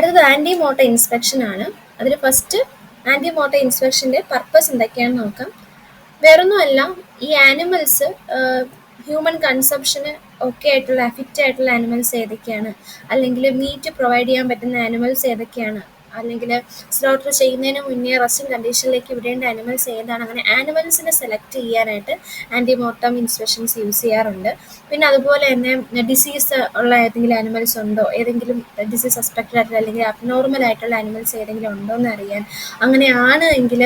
അടുത്തത് anti മോട്ട inspection ആണ്. അതിൽ ഫസ്റ്റ് ആന്റി മോട്ട ഇൻസ്പെക്ഷന്റെ പർപ്പസ് എന്തൊക്കെയാണെന്ന് നോക്കാം. വേറൊന്നുമല്ല ഈ ആനിമൽസ് ഹ്യൂമൻ കൺസപ്ഷന് ഒക്കെ ആയിട്ടുള്ള അഫിക്റ്റ് ആയിട്ടുള്ള ആനിമൽസ് ഏതൊക്കെയാണ്? അല്ലെങ്കിൽ മീറ്റ് പ്രൊവൈഡ് ചെയ്യാൻ പറ്റുന്ന ആനിമൽസ് ഏതൊക്കെയാണ്? അല്ലെങ്കിൽ സ്ലോട്ടർ ചെയ്യുന്നതിന് മുന്നേ റസ്റ്റിംഗ് കണ്ടീഷനിലേക്ക് വിടേണ്ട ആനിമൽസ് ഏതാണ്? അങ്ങനെ ആനിമൽസിനെ സെലക്ട് ചെയ്യാനായിട്ട് ആന്റിമോർട്ടം ഇൻസ്പെക്ഷൻസ് യൂസ് ചെയ്യാറുണ്ട്. പിന്നെ അതുപോലെ തന്നെ ഡിസീസ് ഉള്ള ഏതെങ്കിലും ആനിമൽസ് ഉണ്ടോ? ഏതെങ്കിലും ഡിസീസ് സസ്പെക്റ്റഡ് ആയിട്ടുള്ള അല്ലെങ്കിൽ അബ്നോർമൽ ആയിട്ടുള്ള ആനിമൽസ് ഏതെങ്കിലും ഉണ്ടോ എന്ന് അറിയാൻ. അങ്ങനെയാണ് എങ്കിൽ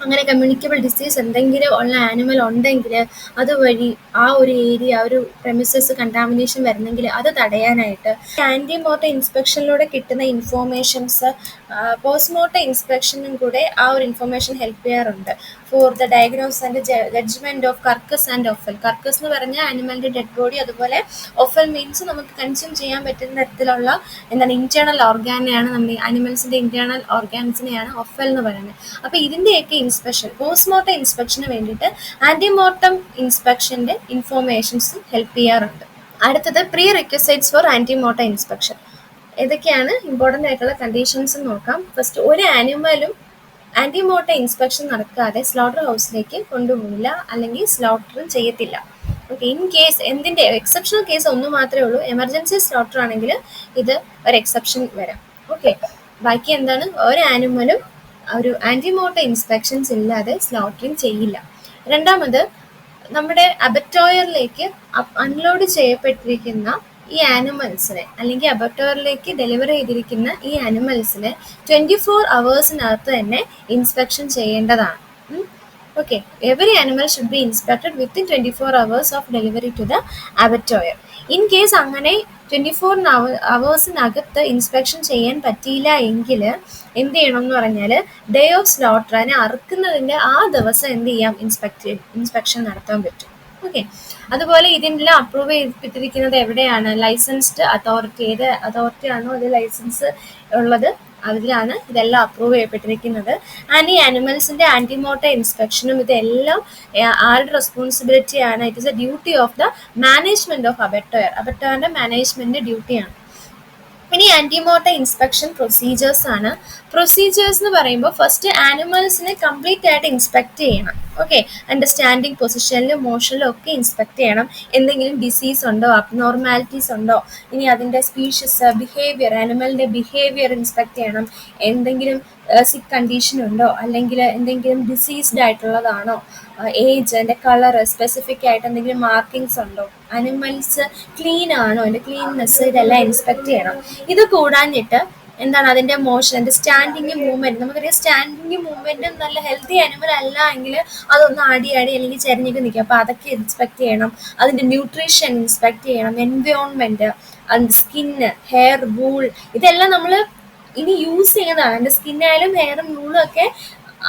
അങ്ങനെ കമ്മ്യൂണിക്കബിൾ ഡിസീസ് എന്തെങ്കിലും ഉള്ള ആനിമൽ ഉണ്ടെങ്കിൽ അതുവഴി ആ ഒരു ഏരിയ ആ ഒരു പ്രെമിസസ് കണ്ടാമിനേഷൻ വരുന്നെങ്കിൽ അത് തടയാനായിട്ട്. ആന്റിമോട്ട ഇൻസ്പെക്ഷനിലൂടെ കിട്ടുന്ന ഇൻഫോർമേഷൻസ് പോസ്റ്റ്മോർട്ട ഇൻസ്പെക്ഷനും കൂടെ ആ ഒരു ഇൻഫർമേഷൻ ഹെൽപ്പ് ചെയ്യാറുണ്ട്. For the diagnose and judgement of carcass and offal carcass എന്ന് പറഞ്ഞാൽ ആനിമലിന്റെ ഡെഡ് ബോഡി അതുപോലെ ഒഫൽ മീൻസ് നമുക്ക് കൺസ്യൂം ചെയ്യാൻ പറ്റുന്ന തരത്തിലുള്ള എന്താണ് ഇന്റേണൽ ഓർഗാനെയാണ് നമ്മൾ ആനിമൽസിന്റെ ഇന്റേണൽ ഓർഗാൻസിനെയാണ് ഒഫൽ എന്ന് പറയുന്നത്. അപ്പോൾ ഇതിന്റെയൊക്കെ ഇൻസ്പെക്ഷൻ പോസ്റ്റ്മോർട്ടം ഇൻസ്പെക്ഷന് വേണ്ടിയിട്ട് ആന്റിമോർട്ടം ഇൻസ്പെക്ഷന്റെ ഇൻഫോർമേഷൻസ് ഹെൽപ്പ് ചെയ്യാറുണ്ട്. അടുത്തത് prerequisites for antemortem inspection ഏതൊക്കെയാണ് ഇമ്പോർട്ടന്റ് ആയിട്ടുള്ള കണ്ടീഷൻസ് നോക്കാം. ഫസ്റ്റ് ഒരു ആനിമലും ആന്റിമോട്ട ഇൻസ്പെക്ഷൻ നടക്കാതെ സ്ലോട്ടർ ഹൗസിലേക്ക് കൊണ്ടുപോകില്ല അല്ലെങ്കിൽ സ്ലോട്ടറും ചെയ്യത്തില്ല. ഓക്കെ ഇൻ കേസ് എന്തിന്റെ എക്സെപ്ഷണൽ കേസ് ഒന്ന് മാത്രമേ ഉള്ളൂ. എമർജൻസി സ്ലോട്ടർ ആണെങ്കിൽ ഇത് ഒരു എക്സെപ്ഷൻ വരാം. ഓക്കെ ബാക്കി എന്താണ്? ഒരു ആനിമലും ഒരു ആന്റിമോട്ട ഇൻസ്പെക്ഷൻസ് ഇല്ലാതെ സ്ലോട്ടറിങ് ചെയ്യില്ല. രണ്ടാമത് നമ്മുടെ അബറ്റോയറിലേക്ക് അൺലോഡ് ചെയ്യപ്പെട്ടിരിക്കുന്ന ഈ ആനിമൽസിനെ അല്ലെങ്കിൽ അബട്ടോറിലേക്ക് ഡെലിവർ ചെയ്തിരിക്കുന്ന ഈ ആനിമൽസിനെ ട്വന്റി ഫോർ അവേഴ്സിനകത്ത് തന്നെ ഇൻസ്പെക്ഷൻ ചെയ്യേണ്ടതാണ്. Okay every animal should be inspected within twenty four hours of delivery to the abattoir in case അങ്ങനെ ട്വന്റി ഫോർ അവേഴ്സിനകത്ത് ഇൻസ്പെക്ഷൻ ചെയ്യാൻ പറ്റിയില്ല എങ്കിൽ എന്ത് ചെയ്യണം എന്ന് പറഞ്ഞാൽ ഡേ ഓഫ് സ്ലോട്ടർ അതിനെ അറുക്കുന്നതിന്റെ ആ ദിവസം എന്ത് ചെയ്യാം? ഇൻസ്പെക്ട് ഇൻസ്പെക്ഷൻ നടത്താൻ പറ്റും. ഓക്കെ അതുപോലെ ഇതിനെല്ലാം അപ്രൂവ് ചെയ്തിരിക്കുന്നത് എവിടെയാണ്? ലൈസൻസ്ഡ് അതോറിറ്റി ഏത് അതോറിറ്റി ആണോ അത് ലൈസൻസ് ഉള്ളത് അതിലാണ് ഇതെല്ലാം അപ്രൂവ് ചെയ്യപ്പെട്ടിരിക്കുന്നത്. ആൻഡ് ഈ ആനിമൽസിന്റെ ആന്റിമോട്ട ഇൻസ്പെക്ഷനും ഇതെല്ലാം ആരുടെ റെസ്പോൺസിബിലിറ്റിയാണ് it is a duty of the management of abattoir അബറ്റോയറിന്റെ management ഡ്യൂട്ടിയാണ് ഇനി ആന്റിമോട്ട ഇൻസ്പെക്ഷൻ പ്രൊസീജിയേഴ്സ് ആണ്. പ്രൊസീജിയേഴ്സ് എന്ന് പറയുമ്പോൾ ഫസ്റ്റ് ആനിമൽസിനെ കംപ്ലീറ്റ് ആയിട്ട് ഇൻസ്പെക്ട് ചെയ്യണം. ഓക്കെ അണ്ടർസ്റ്റാൻഡിങ് സ്റ്റാൻഡിങ് പൊസിഷനിലും മോഷനിലും ഒക്കെ ഇൻസ്പെക്ട് ചെയ്യണം. എന്തെങ്കിലും ഡിസീസ് ഉണ്ടോ അബ്നോർമാലിറ്റീസ് ഉണ്ടോ ഇനി അതിന്റെ സ്പീഷ്യസ് ബിഹേവിയർ ആനിമലിന്റെ ബിഹേവിയർ ഇൻസ്പെക്ട് ചെയ്യണം. എന്തെങ്കിലും സിക്ക് കണ്ടീഷൻ ഉണ്ടോ? അല്ലെങ്കിൽ എന്തെങ്കിലും ഡിസീസ്ഡ് ആയിട്ടുള്ളതാണോ? ഏജ് എന്റെ കളർ സ്പെസിഫിക് ആയിട്ട് എന്തെങ്കിലും മാർക്കിങ്സ് ഉണ്ടോ? അനിമൽസ് ക്ലീൻ ആണോ? എന്റെ ക്ലീൻനെസ് ഇതെല്ലാം ഇൻസ്പെക്ട് ചെയ്യണം. ഇത് കൂടാഞ്ഞിട്ട് എന്താണ് അതിന്റെ മോഷൻ എന്റെ സ്റ്റാൻഡിങ് മൂവ്മെന്റ് നമുക്കറിയാം സ്റ്റാൻഡിങ് മൂവ്മെന്റും നല്ല ഹെൽത്തി അനിമൽ അല്ല എങ്കിൽ അതൊന്ന് ആടി ആടി അല്ലെങ്കിൽ ചെരിഞ്ഞൊക്കെ നിൽക്കും. അപ്പോൾ അതൊക്കെ ഇൻസ്പെക്ട് ചെയ്യണം. അതിന്റെ ന്യൂട്രീഷൻ ഇൻസ്പെക്ട് ചെയ്യണം. എൻവയോൺമെന്റ് അതിന്റെ സ്കിന്ന് ഹെയർ വൂൾ ഇതെല്ലാം നമ്മൾ ഇനി യൂസ് ചെയ്യുന്നതാണ്. എന്റെ സ്കിന്നായാലും ഹെയറും നൂളും ഒക്കെ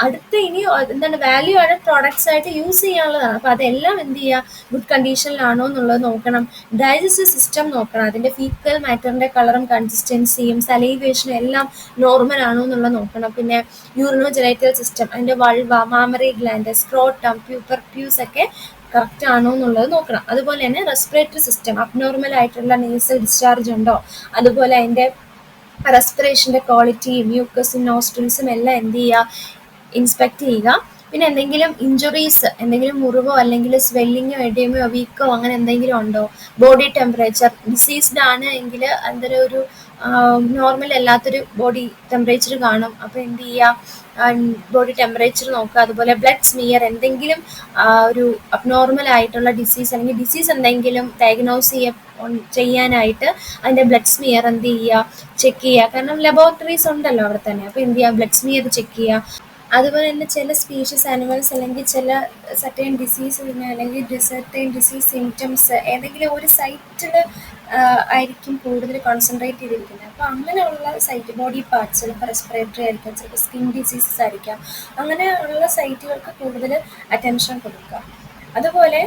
അടുത്ത ഇനി എന്താണ് വാല്യൂ ആയ പ്രോഡക്ട്സ് ആയിട്ട് യൂസ് ചെയ്യാനുള്ളതാണ്. അപ്പോൾ അതെല്ലാം എന്ത് ചെയ്യുക? ഗുഡ് കണ്ടീഷനിലാണോ എന്നുള്ളത് നോക്കണം. ഡൈജസ്റ്റീവ് സിസ്റ്റം നോക്കണം. അതിന്റെ ഫീക്കൽ മാറ്ററിന്റെ കളറും കൺസിസ്റ്റൻസിയും സലൈവേഷനും എല്ലാം നോർമൽ ആണോ എന്നുള്ളത് നോക്കണം. പിന്നെ യൂറിനോ ജനൈറ്റൽ സിസ്റ്റം അതിന്റെ വൾവ മാമറി ഗ്ലാൻഡ് സ്ക്രോട്ടം പ്യൂപ്പർ പ്യൂസ് ഒക്കെ കറക്റ്റ് ആണോ എന്നുള്ളത് നോക്കണം. അതുപോലെ തന്നെ റെസ്പിറേറ്ററി സിസ്റ്റം അബ്നോർമൽ ആയിട്ടുള്ള നേസൽ ഡിസ്ചാർജ് ഉണ്ടോ? അതുപോലെ അതിന്റെ റെസ്പിറേഷന്റെ ക്വാളിറ്റി മ്യൂക്കസും നോസ്ട്രിൽസും എല്ലാം എന്ത് ചെയ്യുക ഇൻസ്പെക്ട് ചെയ്യുക. പിന്നെ എന്തെങ്കിലും ഇഞ്ചുറീസ് എന്തെങ്കിലും മുറിവോ അല്ലെങ്കിൽ സ്വെല്ലിങ്ങോ എഡിയമോ വീക്കോ അങ്ങനെ എന്തെങ്കിലും ഉണ്ടോ? ബോഡി ടെമ്പറേച്ചർ ഡിസീസ്ഡ് ആണ് എങ്കിൽ എന്തൊരു ഒരു നോർമൽ അല്ലാത്തൊരു ബോഡി ടെമ്പറേച്ചർ കാണും. അപ്പോൾ എന്ത് ചെയ്യുക ബോഡി ടെമ്പറേച്ചർ നോക്കുക. അതുപോലെ ബ്ലഡ് സ്മിയർ എന്തെങ്കിലും ഒരു അബ്നോർമൽ ആയിട്ടുള്ള ഡിസീസ് അല്ലെങ്കിൽ ഡിസീസ് എന്തെങ്കിലും ഡയഗ്നോസ് ചെയ്യ ചെയ്യാനായിട്ട് അതിന്റെ ബ്ലഡ് സ്മിയർ എന്ത് ചെയ്യുക ചെക്ക് ചെയ്യുക. കാരണം ലബോറട്ടറീസ് ഉണ്ടല്ലോ അവിടെ തന്നെ. അപ്പോൾ എന്ത് ചെയ്യുക? ബ്ലഡ് സ്മിയർ ചെക്ക് ചെയ്യുക. അതുപോലെ തന്നെ ചില സ്പീഷീസ് ആനിമൽസ് അല്ലെങ്കിൽ ചില സർട്ടൈൻ ഡിസീസ് അല്ലെങ്കിൽ സർട്ടൈൻ ഡിസീസ് സിംറ്റംസ് ഏതെങ്കിലും ഒരു സൈറ്റിൽ ആയിരിക്കും കൂടുതൽ കോൺസെൻട്രേറ്റ് ചെയ്തിരിക്കുന്നത്. അപ്പോൾ അങ്ങനെയുള്ള സൈറ്റ് ബോഡി പാർട്സ് ചിലപ്പോൾ റെസ്പിറേറ്ററി ആയിരിക്കാം ചിലപ്പോൾ സ്കിൻ ഡിസീസസ് ആയിരിക്കാം. അങ്ങനെയുള്ള സൈറ്റുകൾക്ക് കൂടുതൽ അറ്റൻഷൻ കൊടുക്കുക. അതുപോലെ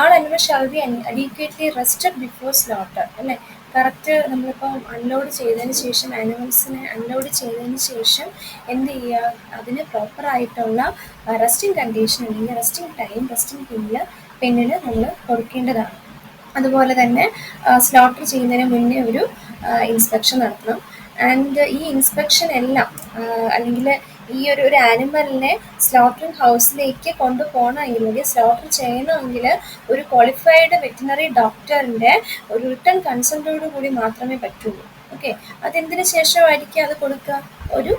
all animal shall be adequately rested before slaughter അല്ലേ? കറക്റ്റ് നമ്മളിപ്പോൾ അൺലോഡ് ചെയ്തതിന് ശേഷം ആനിമൽസിനെ അൺലോഡ് ചെയ്തതിന് ശേഷം എന്ത് ചെയ്യുക അതിന് പ്രോപ്പറായിട്ടുള്ള റെസ്റ്റിംഗ് കണ്ടീഷൻ അല്ലെങ്കിൽ റെസ്റ്റിംഗ് ടൈം റെസ്റ്റിംഗ് പീരിയഡ് പെണ്ണിന് നമ്മൾ കൊടുക്കേണ്ടതാണ്. അതുപോലെ തന്നെ സ്ലോട്ടർ ചെയ്യുന്നതിന് മുന്നേ ഒരു ഇൻസ്പെക്ഷൻ നടത്തണം. ആൻഡ് ഈ ഇൻസ്പെക്ഷൻ എല്ലാം അല്ലെങ്കിൽ ഈ ഒരു ഒരു ആനിമലിനെ സ്ലോട്ടറിംഗ് ഹൗസിലേക്ക് കൊണ്ടുപോകണമെങ്കിൽ സ്ലോട്ടർ ചെയ്യണമെങ്കിൽ ഒരു ക്വാളിഫൈഡ് വെറ്റിനറി ഡോക്ടറിന്റെ ഒരു റിട്ടേൺ കൺസൾട്ടോട് കൂടി മാത്രമേ പറ്റുള്ളൂ. ഓക്കെ അതെന്തിനു ശേഷമായിരിക്കും അത് കൊടുക്കുക? ഒരു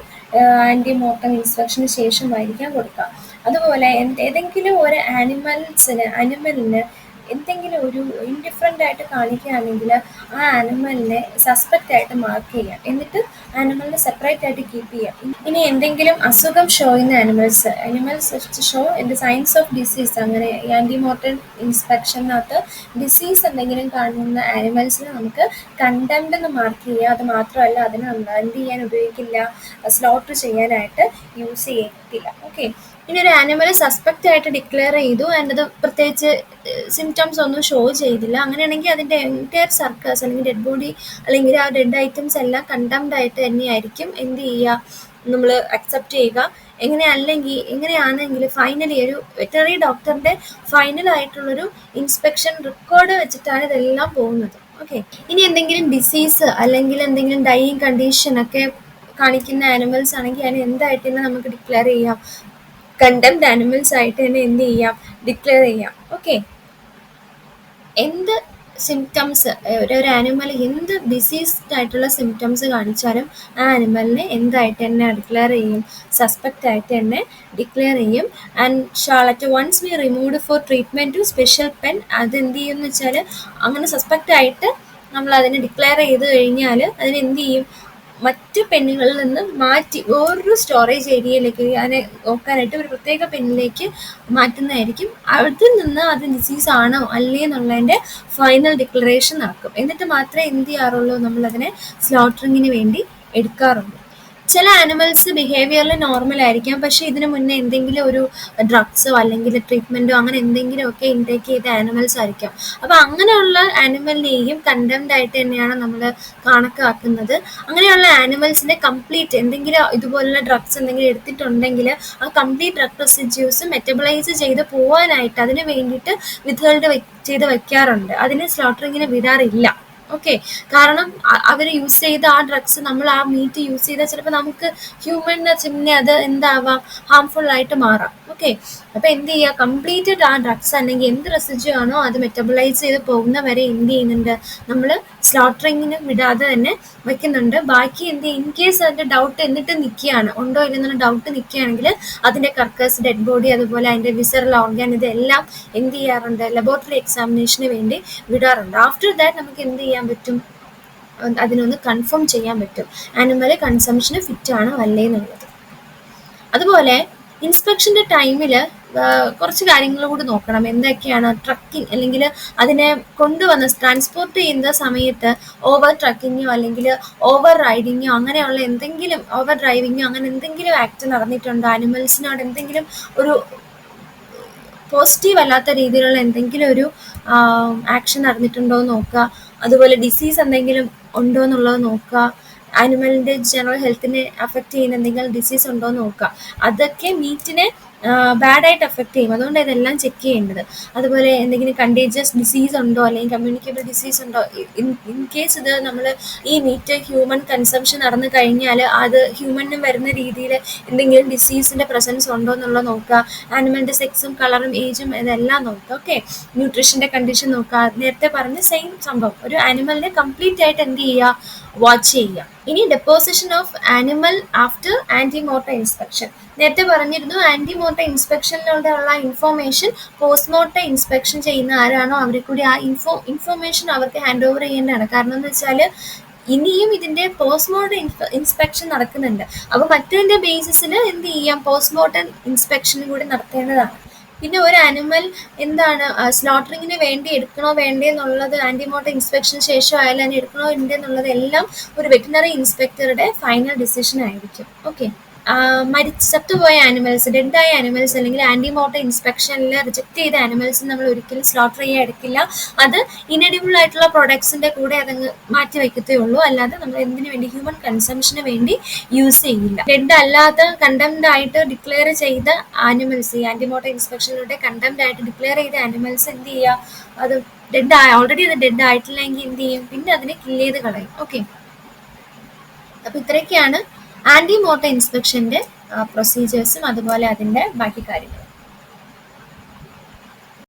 ആന്റി മോർട്ടം ഇൻസ്പെക്ഷന് ശേഷമായിരിക്കാം കൊടുക്കുക. അതുപോലെ എന്ത് ഏതെങ്കിലും ഒരു ആനിമൽസിന് അനിമലിന് എന്തെങ്കിലും ഒരു ഇൻഡിഫറെന്റ് ആയിട്ട് കാണിക്കുകയാണെങ്കിൽ ആ ആനിമലിനെ സസ്പെക്റ്റ് ആയിട്ട് മാർക്ക് ചെയ്യാം. എന്നിട്ട് ആനിമലിനെ സെപ്പറേറ്റ് ആയിട്ട് കീപ്പ് ചെയ്യാം. ഇനി എന്തെങ്കിലും അസുഖം ഷോ ചെയ്യുന്ന ആനിമൽസ് ആനിമൽസ് ഷോ എന്റെ സയൻസ് ഓഫ് ഡിസീസ് അങ്ങനെ ആന്റിമോർട്ടൽ ഇൻസ്പെക്ഷനകത്ത് ഡിസീസ് എന്തെങ്കിലും കാണുന്ന ആനിമൽസിനെ നമുക്ക് കണ്ടംഡ് എന്ന് മാർക്ക് ചെയ്യുക. അത് മാത്രമല്ല അതിനെ എന്ത് ചെയ്യാൻ ഉപയോഗിക്കില്ല സ്ലോട്ടർ ചെയ്യാനായിട്ട് യൂസ് ചെയ്യത്തില്ല. ഓക്കെ ഇനി ഒരു ആനിമൽ സസ്പെക്റ്റ് ആയിട്ട് ഡിക്ലെയർ ചെയ്തു ആൻഡ് പ്രത്യേകിച്ച് സിംറ്റംസ് ഒന്നും ഷോ ചെയ്തില്ല. അങ്ങനെയാണെങ്കിൽ അതിന്റെ എന്റയർ സർക്കസ് അല്ലെങ്കിൽ ഡെഡ് ബോഡി അല്ലെങ്കിൽ ആ ഡെഡ് ഐറ്റംസ് എല്ലാം കണ്ടംഡ് ആയിട്ട് തന്നെയായിരിക്കും. എന്ത് ചെയ്യുക? നമ്മൾ അക്സെപ്റ്റ് ചെയ്യുക. എങ്ങനെ അല്ലെങ്കിൽ എങ്ങനെയാണെങ്കിൽ ഫൈനലി ഒരു വെറ്ററി ഡോക്ടറിന്റെ ഫൈനൽ ആയിട്ടുള്ളൊരു ഇൻസ്പെക്ഷൻ റെക്കോർഡ് വെച്ചിട്ടാണ് ഇതെല്ലാം പോകുന്നത്. ഓക്കെ ഇനി എന്തെങ്കിലും ഡിസീസ് അല്ലെങ്കിൽ എന്തെങ്കിലും ഡൈയിങ് കണ്ടീഷൻ ഒക്കെ കാണിക്കുന്ന ആനിമൽസ് ആണെങ്കിൽ അതിന് എന്തായിട്ട് തന്നെ നമുക്ക് ഡിക്ലെയർ ചെയ്യാം? കണ്ടംഡ് ആനിമൽസ് ആയിട്ട് തന്നെ എന്ത് ചെയ്യാം? ഡിക്ലെയർ ചെയ്യാം. ഓക്കെ എന്ത് സിംറ്റംസ് ഒരു ആനിമൽ എന്ത് ഡിസീസ്ഡ് ആയിട്ടുള്ള സിംറ്റംസ് കാണിച്ചാലും ആ ആനിമലിനെ എന്തായിട്ട് തന്നെ ഡിക്ലെയർ ചെയ്യും? സസ്പെക്റ്റ് ആയിട്ട് തന്നെ ഡിക്ലെയർ ചെയ്യും. And shall it once we removed for treatment to special pen അത് എന്ത് ചെയ്യും എന്ന് വെച്ചാൽ അങ്ങനെ സസ്പെക്റ്റ് ആയിട്ട് നമ്മൾ അതിനെ ഡിക്ലെയർ ചെയ്ത് കഴിഞ്ഞാൽ അതിനെന്ത് ചെയ്യും? മറ്റ് പെന്നുകളിൽ നിന്ന് മാറ്റി ഓരോ സ്റ്റോറേജ് ഏരിയയിലേക്ക് അതിനെ നോക്കാനായിട്ട് ഒരു പ്രത്യേക പെന്നിലേക്ക് മാറ്റുന്നതായിരിക്കും. അതിൽ നിന്ന് അത് ഡിസീസ് ആണോ അല്ലേ എന്നുള്ളതിന്റെ ഫൈനൽ ഡിക്ലറേഷൻ നടക്കും. എന്നിട്ട് മാത്രമേ എന്ത് ചെയ്യാറുള്ളൂ? നമ്മളതിനെ സ്ലോട്ടറിങ്ങിന് വേണ്ടി എടുക്കാറുള്ളൂ. ചില ആനിമൽസ് ബിഹേവിയറിൽ നോർമൽ ആയിരിക്കാം. പക്ഷേ ഇതിനു മുന്നേ എന്തെങ്കിലും ഒരു ഡ്രഗ്സോ അല്ലെങ്കിൽ ട്രീറ്റ്മെന്റോ അങ്ങനെ എന്തെങ്കിലുമൊക്കെ ഇൻടേക്ക് ചെയ്ത ആനിമൽസ് ആയിരിക്കാം. അപ്പോൾ അങ്ങനെയുള്ള ആനിമലിനെയും കണ്ടംഡ് ആയിട്ട് തന്നെയാണ് നമ്മൾ കണക്കാക്കുന്നത്. അങ്ങനെയുള്ള ആനിമൽസിനെ കംപ്ലീറ്റ് എന്തെങ്കിലും ഇതുപോലുള്ള ഡ്രഗ്സ് എന്തെങ്കിലും എടുത്തിട്ടുണ്ടെങ്കിൽ ആ കംപ്ലീറ്റ് ഡ്രഗ് റെസിഡ്യൂസ് മെറ്റബിളൈസ് ചെയ്ത് പോകാനായിട്ട് അതിന് വേണ്ടിയിട്ട് വിധകളുടെ ചെയ്ത് വെക്കാറുണ്ട്. അതിന് സ്ലോട്ടറിങ്ങിന് വിടാറില്ല. ഓക്കെ കാരണം അവർ യൂസ് ചെയ്ത ആ ഡ്രഗ്സ് നമ്മൾ ആ മീറ്റ് യൂസ് ചെയ്താൽ ചിലപ്പോൾ നമുക്ക് ഹ്യൂമൻ ചിമ്മിനെ അത് എന്താവാം ഹാംഫുൾ ആയിട്ട് മാറാം. ഓക്കെ അപ്പൊ എന്ത് ചെയ്യുക കംപ്ലീറ്റഡ് ആ ഡ്രഗ്സ് അല്ലെങ്കിൽ എന്ത് റെസിഡ്യൂ ആണോ അത് മെറ്റബിളൈസ് ചെയ്ത് പോകുന്ന വരെ എന്ത് ചെയ്യുന്നുണ്ട്? നമ്മൾ സ്ലോട്ടറിങ്ങിന് വിടാതെ തന്നെ വെക്കുന്നുണ്ട്. ബാക്കി എന്ത് ഇൻ കേസ് അതിന്റെ ഡൗട്ട് എന്നിട്ട് നിൽക്കുകയാണ്. ഉണ്ടോ ഇല്ലെന്നുള്ള ഡൗട്ട് നിൽക്കുകയാണെങ്കിൽ അതിന്റെ കർക്കസ് ഡെഡ് ബോഡി അതുപോലെ അതിന്റെ വിസറൽ ഓർഗൻ ഇതെല്ലാം എന്ത് ചെയ്യാറുണ്ട്? ലബോറട്ടറി എക്സാമിനേഷന് വേണ്ടി വിടാറുണ്ട്. ആഫ്റ്റർ ദാറ്റ് നമുക്ക് എന്ത് ചെയ്യാൻ പറ്റും. അതിനൊന്ന് കൺഫേം ചെയ്യാൻ പറ്റും. ആനിമൽ കൺസംഷന് ഫിറ്റ് ആണോ അല്ലേ എന്നുള്ളത്. അതുപോലെ ഇൻസ്പെക്ഷന്റെ ടൈമിൽ കുറച്ച് കാര്യങ്ങൾ കൂടി നോക്കണം. എന്തൊക്കെയാണ് ട്രക്കിംഗ് അല്ലെങ്കിൽ അതിനെ കൊണ്ടുവന്ന് ട്രാൻസ്പോർട്ട് ചെയ്യുന്ന സമയത്ത് ഓവർ ട്രക്കിങ്ങോ അല്ലെങ്കിൽ ഓവർ റൈഡിങ്ങോ അങ്ങനെയുള്ള എന്തെങ്കിലും ഓവർ ഡ്രൈവിങ്ങോ അങ്ങനെ എന്തെങ്കിലും ആക്ട് നടന്നിട്ടുണ്ടോ? ആനിമൽസിനോട് എന്തെങ്കിലും ഒരു പോസിറ്റീവ് അല്ലാത്ത രീതിയിലുള്ള എന്തെങ്കിലും ഒരു ആക്ഷൻ നടന്നിട്ടുണ്ടോ എന്ന് നോക്കുക. അതുപോലെ ഡിസീസ് എന്തെങ്കിലും ഉണ്ടോ എന്നുള്ളത് നോക്കുക. ആനിമലിന്റെ ജനറൽ ഹെൽത്തിനെ അഫക്റ്റ് ചെയ്യുന്ന എന്തെങ്കിലും ഡിസീസ് ഉണ്ടോ എന്ന് നോക്കുക. അതൊക്കെ മീറ്റിനെ ബാഡായിട്ട് എഫക്റ്റ് ചെയ്യും. അതുകൊണ്ട് ഇതെല്ലാം ചെക്ക് ചെയ്യേണ്ടത്. അതുപോലെ എന്തെങ്കിലും കണ്ടേജിയസ് ഡിസീസ് ഉണ്ടോ അല്ലെങ്കിൽ കമ്മ്യൂണിക്കബിൾ ഡിസീസ് ഉണ്ടോ ഇൻ കേസ് ഇത് നമ്മൾ ഈ മീറ്റ് ഹ്യൂമൻ കൺസംഷൻ നടന്നു കഴിഞ്ഞാൽ അത് ഹ്യൂമനും വരുന്ന രീതിയിൽ എന്തെങ്കിലും ഡിസീസിന്റെ പ്രസൻസ് ഉണ്ടോ എന്നുള്ളത് നോക്കുക. ആനിമലിന്റെ സെക്സും കളറും ഏജും ഇതെല്ലാം നോക്കുക. ഓക്കെ ന്യൂട്രീഷന്റെ കണ്ടീഷൻ നോക്കുക. നേരത്തെ പറഞ്ഞ സെയിം സംഭവം. ഒരു ആനിമലിനെ കംപ്ലീറ്റ് ആയിട്ട് എന്ത് ചെയ്യുക? വാച്ച് ചെയ്യുക ഇനി deposition of animal after antemortem inspection നേരത്തെ പറഞ്ഞിരുന്നു ആന്റിമോർട്ട ഇൻസ്പെക്ഷനിലൂടെ ഉള്ള ഇൻഫോർമേഷൻ പോസ്റ്റ്മോർട്ട ഇൻസ്പെക്ഷൻ ചെയ്യുന്ന ആരാണോ അവരെ കൂടി ആ ഇൻഫോ ഇൻഫോർമേഷൻ അവർക്ക് ഹാൻഡ് ഓവർ ചെയ്യേണ്ടതാണ്. കാരണം എന്ന് വെച്ചാൽ ഇനിയും ഇതിന്റെ പോസ്റ്റ്മോർട്ടം ഇൻസ്പെക്ഷൻ നടക്കുന്നുണ്ട്. അപ്പോൾ മറ്റതിന്റെ ബേസിസിൽ എന്ത് ചെയ്യാം? പോസ്റ്റ്മോർട്ടം ഇൻസ്പെക്ഷനും കൂടി നടത്തേണ്ടതാണ്. പിന്നെ ഒരു അനിമൽ എന്താണ് സ്ലോട്ടറിങ്ങിന് വേണ്ടി എടുക്കണോ വേണ്ടേ എന്നുള്ളത് ആന്റിമോട്ട ഇൻസ്പെക്ഷന് ശേഷം ആയാലും എടുക്കണോ വേണ്ടേ എല്ലാം ഒരു വെറ്റിനറി ഇൻസ്പെക്ടറുടെ ഫൈനൽ ഡിസിഷൻ ആയിരിക്കും. ഓക്കെ മരിച്ച് ചത്തുപോയ ആനിമൽസ് ഡെഡായ ആനിമൽസ് അല്ലെങ്കിൽ ആന്റിമോട്ട ഇൻസ്പെക്ഷനിൽ റിജക്ട് ചെയ്ത ആനിമൽസ് നമ്മൾ ഒരിക്കലും സ്ലോട്ടർ ചെയ്യാൻ എടുക്കില്ല. അത് ഇനഡിബിൾ ആയിട്ടുള്ള പ്രൊഡക്ട്സിന്റെ കൂടെ അതങ്ങ് മാറ്റി വയ്ക്കത്തേ ഉള്ളൂ. അല്ലാതെ നമ്മൾ എന്തിനു വേണ്ടി ഹ്യൂമൻ കൺസംഷന് വേണ്ടി യൂസ് ചെയ്യില്ല. ഡെഡ് അല്ലാത്ത കണ്ടംഡ് ആയിട്ട് ഡിക്ലെയർ ചെയ്ത ആനിമൽസ് ഈ ആന്റിമോട്ട ഇൻസ്പെക്ഷനിലൂടെ കണ്ടംഡ് ആയിട്ട് ഡിക്ലെയർ ചെയ്ത ആനിമൽസ് എന്ത് ചെയ്യുക? അത് ഡെഡ് ഓൾറെഡി അത് ഡെഡ് ആയിട്ടില്ലെങ്കിൽ എന്ത് ചെയ്യും? പിന്നെ അതിനെ കില്ല് ചെയ്ത് കളയും. ഓക്കെ അപ്പൊ ഇത്രയൊക്കെയാണ് ആന്റി മോട്ടർ ഇൻസ്പെക്ഷന്റെ പ്രൊസീജിയേഴ്സും അതുപോലെ അതിന്റെ ബാക്കി കാര്യങ്ങളും.